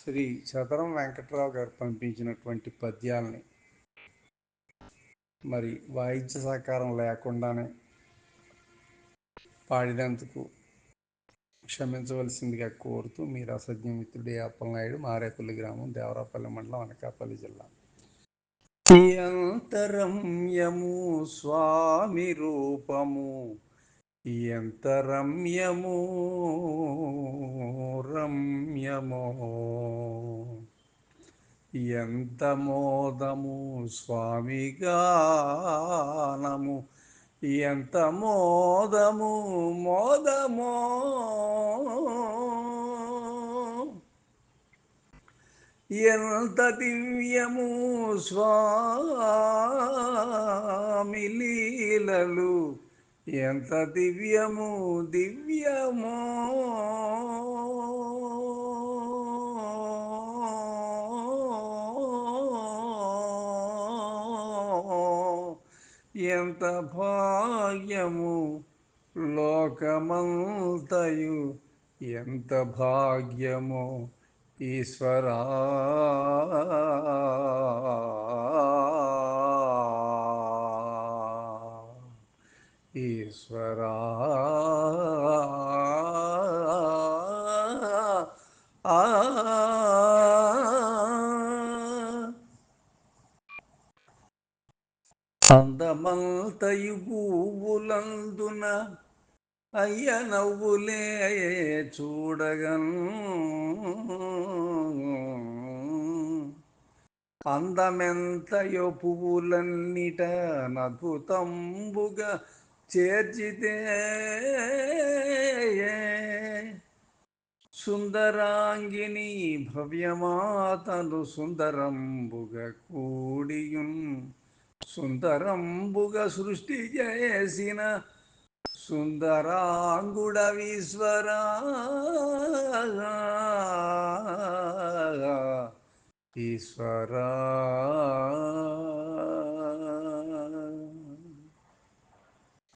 శ్రీ చదరం వెంకట్రావు గారు పంపించినటువంటి పద్యాలని మరి వాయిద్య సహకారం లేకుండానే పాడినందుకు క్షమించవలసిందిగా కోరుతూ మీ రసజ్ఞ మిత్రుడి అప్పలనాయుడు మారేపల్లి గ్రామం దేవరాపల్లి మండలం అనకాపల్లి జిల్లా. అంతరమ్యము స్వామి రూపము ఎంత రమ్యము రమ్యమో ఎంత మోదము స్వామిగానము ఎంత మోదము మోదమో? ఎంత దివ్యము స్వామి లీలలు? ఎంత దివ్యము దివ్యమో? ఎంత భాగ్యము లోకమంతయు. ఎంత భాగ్యము ఈశ్వరా? ఈశ్వరా. ఆ అందమంతయు పువ్వులందున అయ్య నవ్వులే చూడగన్. అందమెంతయో పువ్వులన్నిట నద్భుతంబుగా చేర్చితే సుందరాంగిని భవ్యమాతను సుందరంబుగా కూడియున్. సుందరంబుగ సృష్టి చేసిన సుందరాంగుడ ఈశ్వరా ఈశ్వరా.